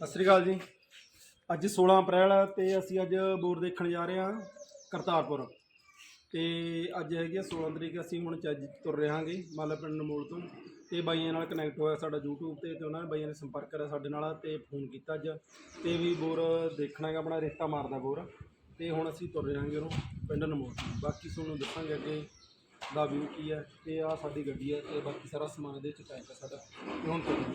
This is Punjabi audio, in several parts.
ਸਤਿ ਸ੍ਰੀ ਅਕਾਲ ਜੀ। ਅੱਜ 16 ਅਪ੍ਰੈਲ ਹੈ ਤੇ ਅਸੀਂ ਅੱਜ ਬੋਰ ਦੇਖਣ ਜਾ ਰਹੇ ਹਾਂ ਕਰਤਾਰਪੁਰ। ਤੇ ਅੱਜ ਹੈਗੀ ਆ 16 ਤਰੀਕ, ਅਸੀਂ ਹੁਣ ਚੱਜ ਤੁਰ ਰਹੇ ਹਾਂਗੇ ਮਾਲਾ ਪਿੰਡ ਨਮੋਲ ਤੋਂ। ਤੇ ਬਾਈਆਂ ਨਾਲ ਕਨੈਕਟ ਹੋਇਆ ਸਾਡਾ YouTube ਤੇ ਤੇ ਉਹਨਾਂ ਨੇ ਬਾਈਆਂ ਨੇ ਸੰਪਰਕ ਕਰਿਆ ਸਾਡੇ ਨਾਲ ਤੇ ਫੋਨ ਕੀਤਾ ਅੱਜ। ਤੇ ਵੀ ਬੋਰ ਦੇਖਣਾ ਹੈਗਾ ਆਪਣਾ, ਰੇਤਾ ਮਾਰਦਾ ਬੋਰ। ਤੇ ਹੁਣ ਅਸੀਂ ਤੁਰ ਰਹੇ ਹਾਂਗੇ ਉਹਨੂੰ ਪਿੰਡ ਨਮੋਲ ਤੋਂ। ਬਾਕੀ ਤੁਹਾਨੂੰ ਦੱਸਾਂਗੇ ਅੱਗੇ ਦਾ ਵਿਊ ਕੀ ਹੈ ਤੇ ਆ ਸਾਡੀ ਗੱਡੀ ਹੈ ਤੇ ਬਾਕੀ ਸਾਰਾ ਸਮਾਨ ਇਹਦੇ ਵਿੱਚ ਪੈਕ ਹੈ ਸਾਡਾ। ਤੇ ਹੁਣ ਤੁਰ ਹਾਂ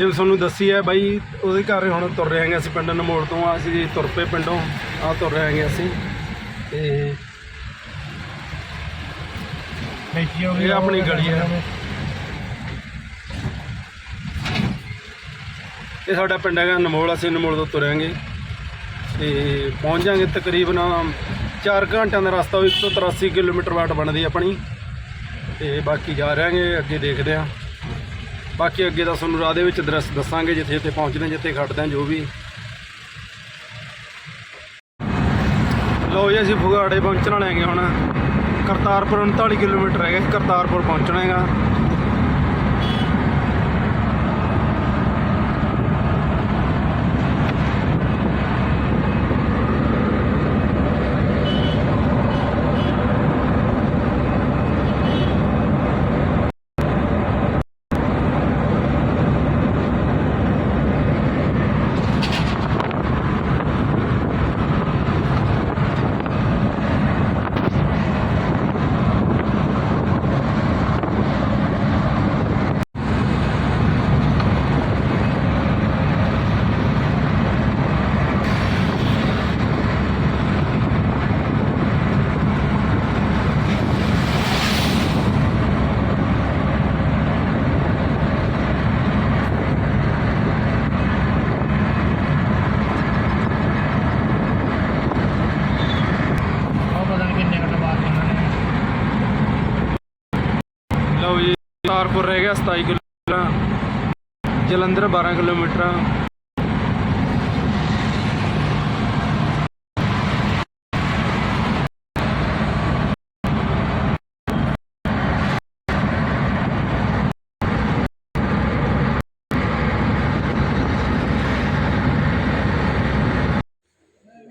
ਜਿਵੇਂ ਤੁਹਾਨੂੰ ਦੱਸੀ ਹੈ ਬਾਈ ਉਹਦੇ ਘਰ ਹੁਣ ਤੁਰ ਰਹੇ ਹਾਂਗੇ ਅਸੀਂ ਪਿੰਡ ਨਮੋੜ ਤੋਂ ਅਸੀਂ ਜੀ ਤੁਰ ਪਏ ਪਿੰਡੋਂ ਆ ਤੁਰ ਰਹੇ ਹਾਂਗੇ ਅਸੀਂ। ਤੇ ਇਹ ਆਪਣੀ ਗਲੀ ਹੈ। ਇਹ ਸਾਡਾ ਪਿੰਡ ਹੈਗਾ ਨਮੋਲ ਅਸੀਂ ਨਮੋਲ ਤੋਂ ਤੁਰਾਂਗੇ ਤੇ ਪਹੁੰਚ ਜਾਾਂਗੇ ਤਕਰੀਬਨ 4 ਘੰਟਿਆਂ ਦਾ ਰਸਤਾ ਉਹ 183 ਕਿਲੋਮੀਟਰ ਵਾਟ ਬਣਦੀ ਆਪਣੀ। ਤੇ ਬਾਕੀ ਜਾ ਰਹਾਂਗੇ ਅੱਗੇ ਦੇਖਦੇ ਆਂ ਬਾਕੀ ਅੱਗੇ ਦਾ ਤੁਹਾਨੂੰ ਰਾਹ ਦੇ ਵਿੱਚ ਦਰਸ ਦੱਸਾਂਗੇ, ਜਿੱਥੇ ਜਿੱਥੇ ਪਹੁੰਚਦੇ ਜਿੱਥੇ ਖੜਦੇ ਹਾਂ, ਜੋ ਵੀ। ਲਓ ਜੀ, ਅਸੀਂ ਫੁਗਾੜੇ ਪਹੁੰਚਣ ਵਾਲੇ ਹੈਗੇ ਹੁਣ। ਕਰਤਾਰਪੁਰ 39 ਕਿਲੋਮੀਟਰ ਹੈਗਾ ਕਰਤਾਰਪੁਰ ਪਹੁੰਚਣਾ ਹੈਗਾ ਉਹ ਪਤਾ ਨਹੀਂ ਕਿੰਨੇ ਘੰਟੇ ਬਾਅਦ ਜਾਣਾ ਲਓ ਜੀ ਕਰਤਾਰਪੁਰ ਰਹਿ ਗਿਆ 27 ਕਿਲੋਮੀਟਰ ਜਲੰਧਰ 12 ਕਿਲੋਮੀਟਰ।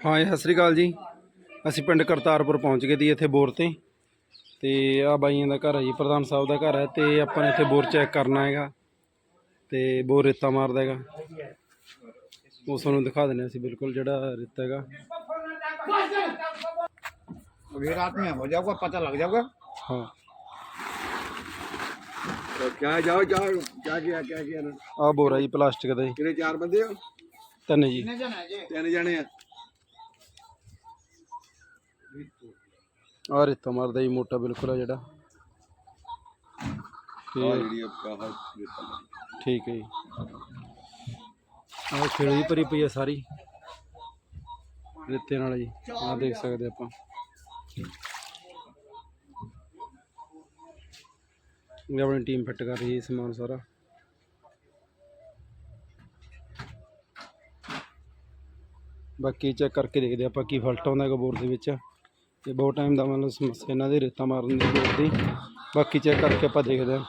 ਹਾਂ ਸਤਿ ਸ੍ਰੀ ਅਕਾਲ ਜੀ। ਅਸੀਂ ਪਿੰਡ ਕਰਤਾਰਪੁਰ ਪਹੁੰਚ ਗਏ ਦੀ ਇੱਥੇ ਬੋਰ ਤੇ। ਤੇ ਆ ਬਾਈਆਂ ਦਾ ਘਰ ਹੈ ਜੀ ਪ੍ਰਧਾਨ ਸਾਹਿਬ ਦਾ ਘਰ ਹੈ ਤੇ ਆਪਾਂ ਨੇ ਇੱਥੇ ਬੋਰ ਚੈੱਕ ਕਰਨਾ ਹੈਗਾ ਤੇ ਬੋਰ ਰੇਤਾ ਮਾਰਦਾ ਹੈਗਾ ਉਹ ਤੁਹਾਨੂੰ ਦਿਖਾ ਦਿੰਦੇ ਅਸੀਂ ਬਿਲਕੁਲ ਜਿਹੜਾ ਰੇਤਾ ਹੈਗਾ अभी रात में हो जाएगा पता लग जाएगा ਹਾਂ तो क्या जाओ जाओ क्या किया क्या किया ना ਆ ਬੋਰ ਹੈ ਜੀ ਪਲਾਸਟਿਕ ਦਾ ਜੀ कितने चार बंदे हो ਤਿੰਨ ਜੀ तीन जाने हैं ਆ ਆ ਰੇਤਾ ਮਾਰਦਾ ਜੀ ਮੋਟਾ ਬਿਲਕੁਲ ਆ ਜਿਹੜਾ। ਠੀਕ ਹੈ ਜੀ। ਖੇੜੀ ਜਿਹੀ ਪਈ ਹੈ ਸਾਰੀ। ਰੇਤੇ ਨਾਲ ਜੀ ਆਹ ਦੇਖ ਸਕਦੇ ਆਪਾਂ। ਇਹ ਆਪਣੀ ਟੀਮ ਫਿੱਟ ਕਰ ਰਹੀ ਹੈ ਸਮਾਨ ਸਾਰਾ। ਬਾਕੀ ਚੈੱਕ ਕਰਕੇ ਦੇਖਦੇ ਆਪਾਂ ਕੀ ਫਲਟ ਆਉਂਦਾ ਹੈਗਾ ਬੋਰ ਦੇ ਵਿੱਚ। ਤੇ ਬਹੁਤ ਟਾਈਮ ਦਾ ਮਤਲਬ ਸਮੱਸਿਆ ਇਹਨਾਂ ਦੇ ਰੇਤਾ ਮਾਰਨ ਦੀ ਬੋਰ ਦੀ ਬਾਕੀ ਚੈੱਕ ਕਰਕੇ ਆਪਾਂ ਦੇਖਦੇ ਹਾਂ।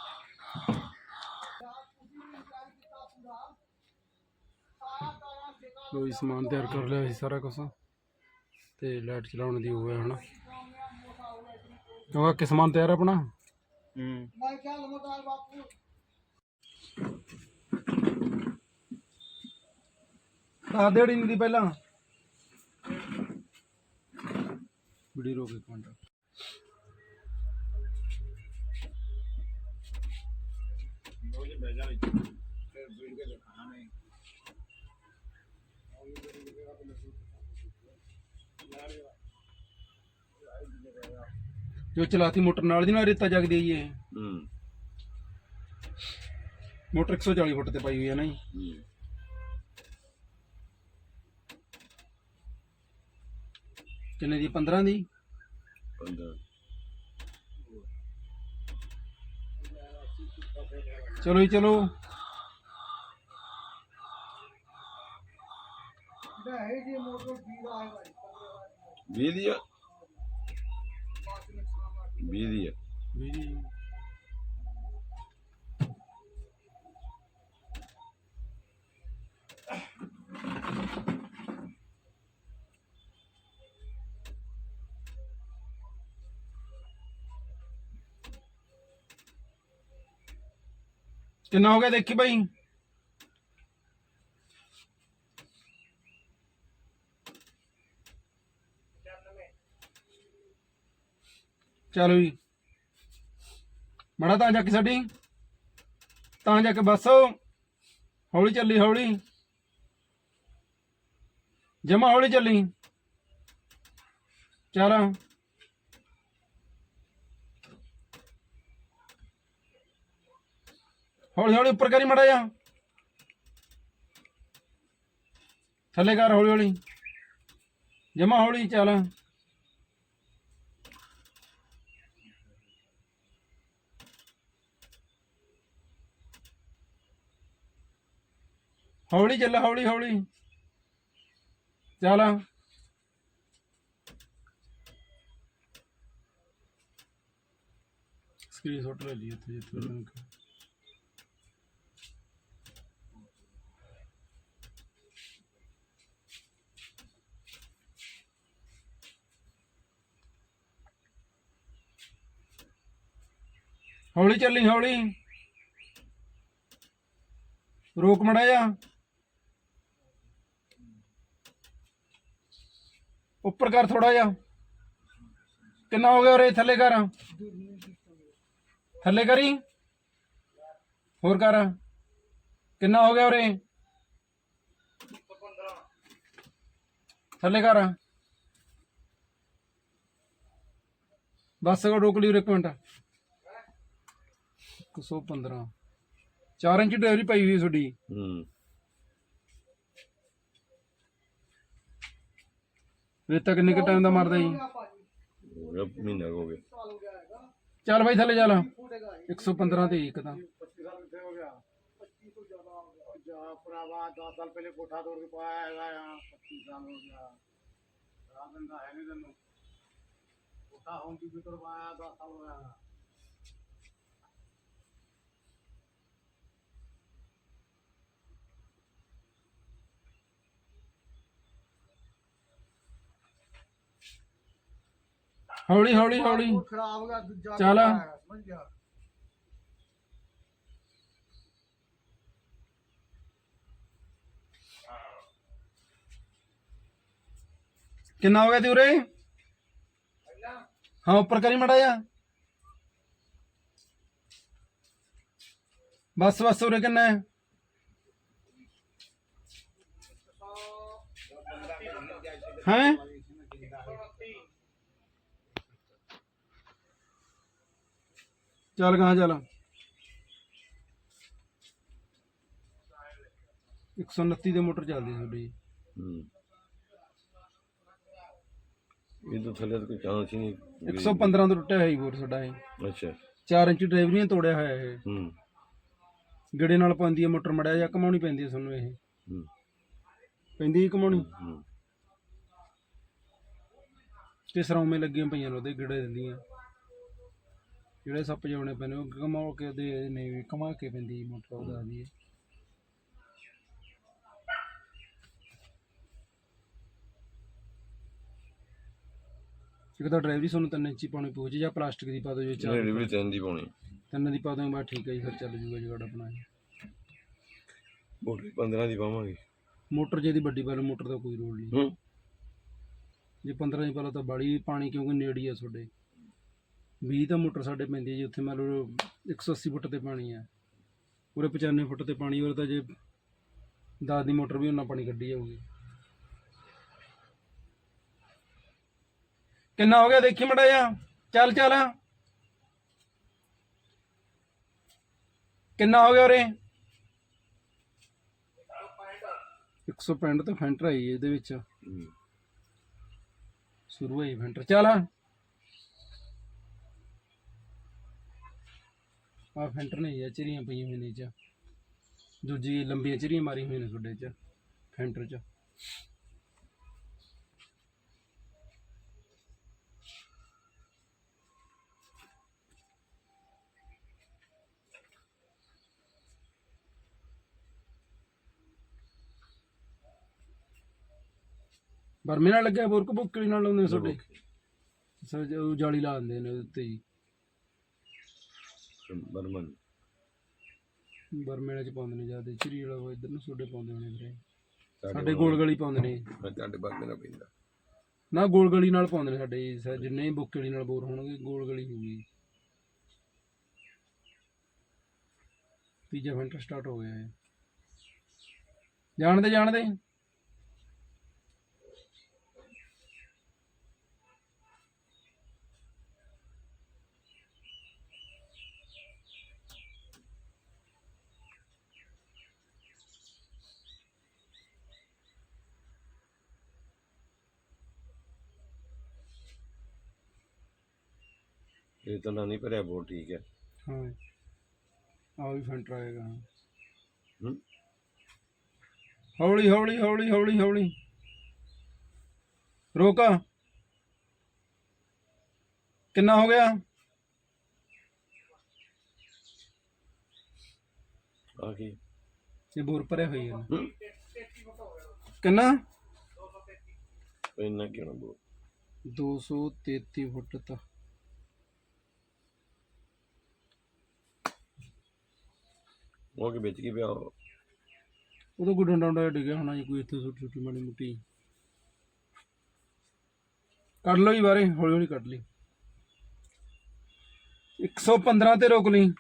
ਲੋ ਜੀ, ਸਮਾਨ ਤਿਆਰ ਕਰ ਲਿਆ ਸੀ ਸਾਰਾ ਕੁਝ ਤੇ ਲਾਈਟ ਚਲਾਉਣ ਦੀ ਹੋਇਆ ਹੁਣ ਕਿਉਂਕਿ ਸਮਾਨ ਤਿਆਰ ਹੈ ਆਪਣਾ? ਆ ਦੇੜੀ ਨਹੀਂ ਦੀ ਪਹਿਲਾਂ। ਵੀਡੀਓ ਰੋਕ ਇੱਕ ਮਿੰਟ। ਜੋ ਚਲਾਤੀ ਮੋਟਰ ਨਾਲ ਦੀ ਨਾਲ ਰੇਤਾ ਜਗਦੀ ਆਈ ਇਹ। ਹੂੰ। ਮੋਟਰ 140 ਫੁੱਟ ਤੇ ਪਾਈ ਹੋਈ ਹੈ ਨਾ ਜੀ। ਕਿੰਨੇ ਦੀ? 15 ਦੀ? ਪੰਦਰਾਂ। ਚਲੋ ਜੀ ਚਲੋ। ਵੀਹ ਦੀ ਆ। ਕਿੰਨਾ ਹੋ ਗਿਆ ਦੇਖੀ ਭਾਈ? ਚਲੋ ਜੀ ਮੜਾ ਤਾਂ ਜਾ ਕੇ ਸਾਡੀ। ਤਾਂ ਜਾ ਕੇ ਬੱਸ। ਹੌਲੀ ਚੱਲੀ, ਹੌਲੀ। ਜਮਾ ਹੌਲੀ ਚੱਲੀ। ਚੱਲ। ਹੌਲੀ ਹੌਲੀ ਉੱਪਰ ਕਰੀ ਮੜਾ ਜਾ ਥੱਲੇ ਕਰ ਹੌਲੀ ਹੌਲੀ। ਜਮਾ ਹੌਲੀ ਚੱਲ। ਹੌਲੀ ਚੱਲ, ਹੌਲੀ ਹੌਲੀ। ਚੱਲ। ਸਕਰੀਨਸ਼ਾਟ ਲੈ ਲਈ ਇੱਥੇ ਜਿੱਥੇ ਹੌਲੀ ਚੱਲੀ, ਹੌਲੀ। ਰੋਕ ਮੜਾ ਜਾ ਉੱਪਰ ਕਰ ਥੋੜਾ ਜਿਹਾ। ਕਿੰਨਾ ਹੋ ਗਿਆ ਉਰੇ ਥੱਲੇ ਕਰ? ਥੱਲੇ ਕਰੀ? ਹੋਰ ਕਰ। ਕਿੰਨਾ ਹੋ ਗਿਆ ਉਰੇ? ਥੱਲੇ ਕਰ। ਬਸ ਰੋਕ ਲਈ ਇੱਕ ਮਿੰਟ। 115 4 ਇੰਚ ਡਿਲੀਵਰੀ ਪਾਈ ਹੋਈ ਤੁਹਾਡੀ। ਹੂੰ। ਰੇਤਾ ਕਿੰਨੇ ਕ ਟਾਈਮ ਦਾ ਮਾਰਦਾ ਜੀ? ਉਹ ਮਹੀਨਾ ਹੋ ਗਿਆ। ਚੱਲ ਬਾਈ ਥੱਲੇ ਚੱਲ। 115 ਤੇ ਇੱਕ ਤਾਂ। ਭਰਾਵਾ 10 ਸਾਲ ਪਹਿਲੇ ਕੋਠਾ ਤੋੜ ਕੇ ਪਾਇਆ ਹੈਗਾ ਆ 25 ਸਾਲ ਹੋ ਗਿਆ। ਰਾਮ ਦਾ ਹੈ ਨਹੀਂ ਤੈਨੂੰ। ਕੋਠਾ ਹੋਂ ਕੀ ਵੀ ਕਰਵਾਇਆ 10 ਸਾਲ ਹੋਇਆ। ਹੌਲੀ ਹੌਲੀ ਹੌਲੀ। ਖਰਾਬ ਕਰ ਦੂਜਾ ਚੱਲ। ਕਿੰਨਾ ਹੋ ਗਿਆ ਤੀ ਉਰੇ ਹਾਂ ਉੱਪਰ ਕਰੀ ਮੜਾ ਜਾ ਬਸ ਬਸ ਉਰੇ ਕਿੰਨਾ ਹੈ? ਹੈ? ਚੱਲ ਕਹਾਂ ਚੱਲ। 129 ਦੇ ਮੋਟਰ ਚੱਲਦੀ ਤੁਹਾਡੀ ਹੂੰ। ਇਹ ਤਾਂ ਥੱਲੇ ਤਾਂ ਕੋਈ ਚਾਂਸ ਹੀ ਨਹੀਂ। 115 ਤੋਂ ਟੁੱਟਿਆ ਹੋਈ ਬੋਰ ਤੁਹਾਡਾ ਇਹ। ਅੱਛਾ। 4 ਇੰਚ ਡਰਾਈਵਰੀਆਂ ਤੋੜਿਆ ਹੋਇਆ ਇਹ। ਹੂੰ। ਗੇੜੇ ਨਾਲ ਪੈਂਦੀ ਹੈ ਮੋਟਰ ਮੜਿਆ ਜਾਂ ਕਮਾਉਣੀ ਪੈਂਦੀ ਹੈ ਤੁਹਾਨੂੰ ਇਹ। ਹੂੰ। ਪੈਂਦੀ ਹੈ ਕਮਾਉਣੀ ਹੂੰ। ਤੇ ਸਰੌਮੇ ਲੱਗੀਆਂ ਪਈਆਂ ਨੇ ਉਹਦੇ ਗੇੜੇ ਦਿੰਦੀਆਂ। ਜਿਹੜੇ ਸੱਪ ਜਾਉਣੇ ਪੈਣੇ ਉਹ ਕਮਾ ਕੇ ਉਹਦੇ ਨਹੀਂ ਵੀ ਕਮਾ ਕੇ ਪੈਂਦੀ ਮੋਟਰ ਉਹਦਾ ਦੀ। ਇੱਕ ਤਾਂ ਡਰਾਈਵਰੀ ਤੁਹਾਨੂੰ ਤਿੰਨ ਇੰਚੀ ਪਾਉਣੀ ਪਊ ਜੀ ਜਾਂ ਪਲਾਸਟਿਕ ਦੀ ਪਾ ਦਿਓ ਜੇ ਚਾਰ ਵੀ ਤਿੰਨ ਦੀ ਪਾਉਣੀ। ਤਿੰਨ ਦੀ ਪਾ ਦੋਗੇ ਬਾ ਠੀਕ ਹੈ ਜੀ ਫਿਰ ਚੱਲ ਜੂਗਾ ਜਗਾੜ ਆਪਣਾ ਇਹ। ਮੋਟਰ 15 ਦੀ ਪਾਵਾਂਗੇ। ਮੋਟਰ ਜੇ ਦੀ ਵੱਡੀ ਪਾ ਲਓ ਮੋਟਰ ਦਾ ਕੋਈ ਰੋਲ ਨਹੀਂ। ਹੂੰ। ਜੇ 15 ਦੀ ਪਾ ਲਓ ਤਾਂ ਬਾੜੀ ਪਾਣੀ ਕਿਉਂਕਿ ਨੇੜੇ ਆ ਤੁਹਾਡੇ। 20 ਤਾਂ ਮੋਟਰ ਸਾਡੇ ਪੈਂਦੀ ਹੈ ਜੀ ਉੱਥੇ ਮੰਨ ਲਓ 180 ਫੁੱਟ ਤੇ ਪਾਣੀ ਹੈ। ਪੂਰੇ 95 ਫੁੱਟ ਤੇ ਪਾਣੀ ਹੋਰ ਤਾਂ ਜੇ 10 ਦੀ ਮੋਟਰ ਵੀ ਉਹਨਾਂ ਪਾਣੀ ਕੱਢੀ ਜਾਊਗੀ। ਕਿੰਨਾ ਹੋ ਗਿਆ ਦੇਖੀ ਮੜਾ ਜਾ ਚੱਲ ਚੱਲ। ਕਿੰਨਾ ਹੋ ਗਿਆ ਉਰੇ? 165 ਤੇ ਫੈਂਟਰ ਆਈ ਇਹਦੇ ਵਿੱਚ। ਸ਼ੁਰੂ ਹੋਈ ਫੈਂਟਰ। ਚੱਲ। ਆ ਫੈਂਟਰ ਨਹੀਂ ਆ ਚਿਰੀਆਂ ਪਈਆਂ ਹੋਈਆਂ ਨੇ ਚ। ਦੂਜੀ ਲੰਬੀਆਂ ਚਿਰੀਆਂ ਮਾਰੀ ਹੋਈਆਂ ਨੇ ਤੁਹਾਡੇ ਚ ਫੈਂਟਰ ਚ। ਬਰਮੇ ਨਾਲ ਲੱਗਿਆ ਬੁਰਕ ਬੁੱਕਲੀ ਨਾਲ ਲਾਉਂਦੇ ਨੇ ਤੁਹਾਡੇ? ਸਰ ਜੋ ਜਾਲੀ ਲਾ ਦਿੰਦੇ ਨੇ ਉੱਤੇ ਜੀ ਬਰਮਨ। ਬਰਮੇ ਵਾਲੇ ਚ ਪਾਉਂਦੇ ਨੇ ਜ਼ਿਆਦਾ ਚਿਰੀ ਵਾਲਾ ਉਹ ਇੱਧਰ ਨੂੰ ਤੁਹਾਡੇ ਪਾਉਂਦੇ ਹੋਣੇ ਵੀਰੇ। ਸਾਡੇ ਸਾਡੇ ਗੋਲ ਗਲੀ ਪਾਉਂਦੇ ਨੇ। ਮੈਂ ਤੁਹਾਡੇ ਬਾਅਦ ਮੇਰਾ ਪੈਂਦਾ। ਨਾ ਗੋਲ ਗਲੀ ਨਾਲ ਪਾਉਂਦੇ ਨੇ ਸਾਡੇ ਜਿੰਨੇ ਹੀ ਬੁੱਕਲੀ ਨਾਲ ਬੋਰ ਹੋਣਗੇ ਗੋਲ ਗਲੀ ਹੋਊਗੀ ਤੀਜਾ ਫੈਂਟਰ ਸਟਾਰਟ ਹੋ ਗਿਆ ਹੈ ਜਾਣਦੇ ਜਾਣਦੇ? ਇਹ ਤਾਂ ਨਾ ਨਹੀਂ ਭਰਿਆ ਬਹੁਤ ਠੀਕ ਹੈ। ਹਾਂ ਆ ਵੀ ਫੈਂਟਰ ਆਏਗਾ। ਹੂੰ। ਹੌਲੀ ਹੌਲੀ ਹੌਲੀ ਹੌਲੀ ਹੌਲੀ। ਰੋਕ। ਕਿੰਨਾ ਹੋ ਗਿਆ? ਆ ਕੀ ਇਹ ਬੋਰ ਭਰਿਆ ਹੋਈ ਹੈ ਹੂੰ। ਕਿੰਨਾ? ਇੰਨਾ ਕਿਉਂ ਨਾ ਬੋਲ। 233 ਫੁੱਟ ਤਾਂ ਉਹ ਕੇ ਵਿੱਚ ਕੀ ਪਿਆ ਉਹ? ਉਦੋਂ ਕੋਈ ਡੰਡਾ ਡੰਡਾ ਡਿੱਗਿਆ ਹੋਣਾ ਜੀ, ਕੋਈ ਇੱਥੇ ਛੋਟੀ ਛੋਟੀ ਮਾੜੀ ਮੁੱਟੀ। ਕੱਢ ਲਓ ਜੀ ਬਾਰੇ ਹੌਲੀ ਹੌਲੀ ਕੱਢ ਲਈ। 115 ਤੇ ਰੋਕ ਲਈ।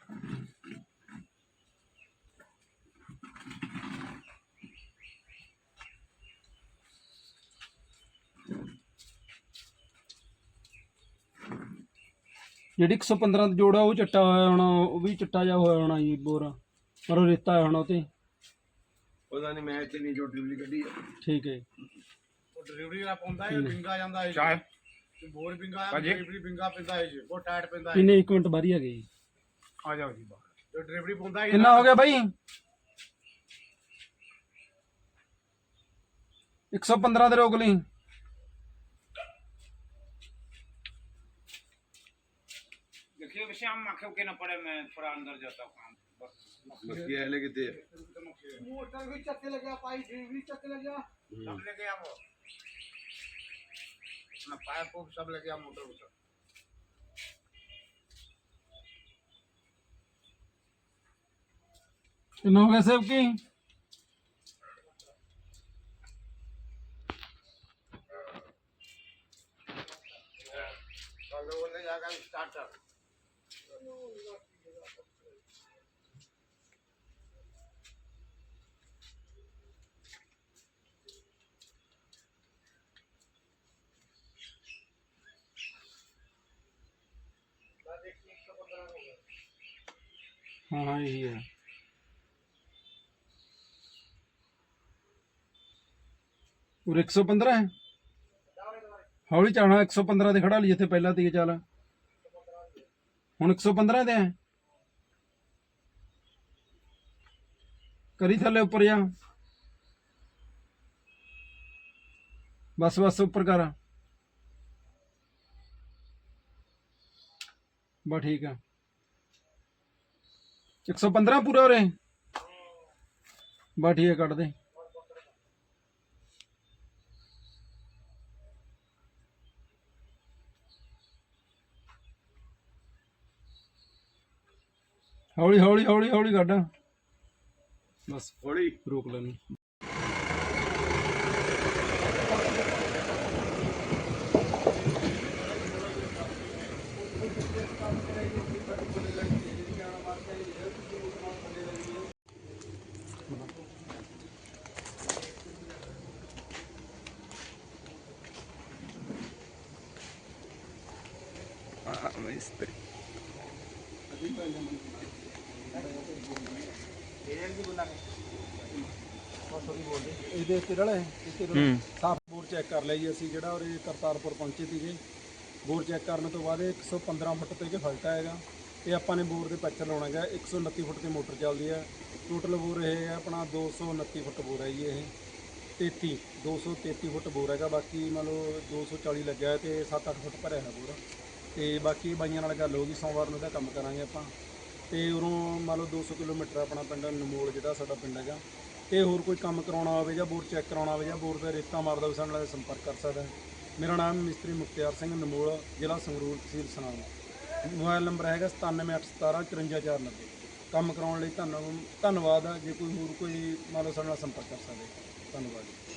ਜਿਹੜੀ 115 ਦਾ ਜੋੜਾ ਉਹ ਚੱਟਾ ਹੋਇਆ ਹੋਣਾ, ਉਹ ਵੀ ਚਿੱਟਾ ਜਿਹਾ ਹੋਇਆ ਹੋਣਾ ਜੀ, ਬੋਰਾ। ਪਰ ਉਹ ਰੇਤਾ ਹੋਇਆ ਹੋਣਾ ਉਹ ਤੇ ਉਹਦਾ ਨਹੀਂ ਮੈਂ ਇੱਥੇ ਨਹੀਂ ਜੋ ਡਿਲੀਵਰੀ ਕੱਢੀ ਹੈ ਠੀਕ ਹੈ ਉਹ ਡਿਲੀਵਰੀ ਵਾਲਾ ਪਾਉਂਦਾ ਹੈ ਪਿੰਗਾ ਜਾਂਦਾ ਹੈ ਚਾਹ ਬੋਰ ਪਿੰਗਾ ਹੈ ਡਿਲੀਵਰੀ ਪਿੰਗਾ ਪੈਂਦਾ ਹੈ ਜੀ ਉਹ ਟਾਇਟ ਪੈਂਦਾ ਹੈ ਕਿੰਨੇ ਇੱਕ ਮਿੰਟ ਬਾਰੀ ਆ ਗਈ ਆ ਜਾਓ ਜੀ ਬਾਹਰ ਜੋ ਡਿਲੀਵਰੀ ਪਾਉਂਦਾ ਹੈ ਕਿੰਨਾ ਹੋ ਗਿਆ ਬਾਈ 115 ਤੇ ਰੋਕ ਲਈ देखिए कि श्याम आंखों के न पड़े मैं थोड़ा अंदर जाता हूँ काम मक्खी आने के दे मोटर भी चक्के लग गया पाइप भी चक्के लग गया सब लग गया वो ना पाइप वो सब लग गया मोटर वो सब कितना हो गया सब की स्टार्टर ਹਾਂ ਹਾਂ ਇਹੀ ਹੈ? ਉਹ 115 ਹੈ ਹੌਲੀ ਚਾਣਾ 115 ਤੇ ਖੜਾ ਲਈ ਜਿੱਥੇ ਪਹਿਲਾਂ ਤੀ ਚੱਲ। ਹੁਣ 115 ਤੇ ਹੈ। ਕਰੀ ਥੱਲੇ ਉੱਪਰ ਜਾ। ਬਸ ਬਸ ਉੱਪਰ ਕਰ। ਬਸ ਠੀਕ ਆ। 115 ਪੂਰਾ ਉਰੇ ਬਸ ਠੀਕ ਹੈ ਕੱਢ ਦੇ। ਹੌਲੀ ਹੌਲੀ ਹੌਲੀ ਹੌਲੀ ਕੱਢ। ਬਸ ਹੌਲੀ। ਰੋਕ ਲੈਣੀ। Oíste. ਇਹਦੇ ਉੱਤੇ ਬੋਰ ਚੈੱਕ ਕਰ ਲਈ ਅਸੀਂ ਜਿਹੜਾ ਔਰ ਕਰਤਾਰਪੁਰ ਪਹੁੰਚੇ ਸੀਗੇ ਬੋਰ ਚੈੱਕ ਕਰਨ ਤੋਂ ਬਾਅਦ ਇਹ 115 ਫੁੱਟ ਤੇ ਇਹ ਫਲਟਾ ਹੈਗਾ ਇਹ ਆਪਾਂ ਨੇ ਬੋਰ ਦੇ ਪੈਚਰ ਲਾਉਣਾ ਹੈਗਾ। 129 ਫੁੱਟ ਤੇ ਮੋਟਰ ਚੱਲਦੀ ਹੈ। ਟੋਟਲ ਬੋਰ ਇਹ ਹੈ ਆਪਣਾ 229 ਫੁੱਟ ਬੋਰ ਹੈ ਜੀ ਇਹ। 33 233 ਫੁੱਟ ਬੋਰ ਹੈਗਾ। ਬਾਕੀ ਮੰਨ ਲਓ 240 ਲੱਗਿਆ ਤੇ 7-8 ਫੁੱਟ ਭਰਿਆ ਹੈ ਬੋਰ। ਤੇ ਬਾਕੀ ਬਾਈਆਂ ਨਾਲ ਗੱਲ ਹੋ ਗਈ, ਸੋਮਵਾਰ ਨੂੰ ਇਹਦਾ ਕੰਮ ਕਰਾਂਗੇ ਆਪਾਂ। ਤੇ ਉਰੋਂ ਮੰਨ ਲਓ 200 ਕਿਲੋਮੀਟਰ ਆਪਣਾ ਪਿੰਡ ਨਮੋਲ ਜਿਹੜਾ ਸਾਡਾ ਪਿੰਡ ਹੈਗਾ, ਤੇ ਹੋਰ ਕੋਈ ਕੰਮ ਕਰਾਉਣਾ ਹੋਵੇ ਜਾਂ ਬੋਰ ਚੈੱਕ ਕਰਾਉਣਾ ਹੋਵੇ ਜਾਂ ਬੋਰ ਦਾ ਰੇਤਾ ਮਾਰਦਾ ਹੋਵੇ, ਸਾਡੇ ਨਾਲ ਸੰਪਰਕ ਕਰ ਸਕਦਾ ਮੇਰਾ ਨਾਮ ਮਿਸਤਰੀ ਮੁਖਤਿਆਰ ਸਿੰਘ ਨਮੋਲ ਜ਼ਿਲ੍ਹਾ ਸੰਗਰੂਰ ਤਹਿਸੀਲ ਸਨਾਮ ਮੋਬਾਈਲ ਨੰਬਰ ਹੈਗਾ 9781 54490 ਕੰਮ ਕਰਾਉਣ ਲਈ ਤੁਹਾਨੂੰ ਧੰਨਵਾਦ ਜੇ ਕੋਈ ਹੋਰ ਕੋਈ, ਮੰਨ ਲਓ ਸਾਡੇ ਨਾਲ ਸੰਪਰਕ ਕਰ ਸਕਦੇ, ਧੰਨਵਾਦ। ਜੀ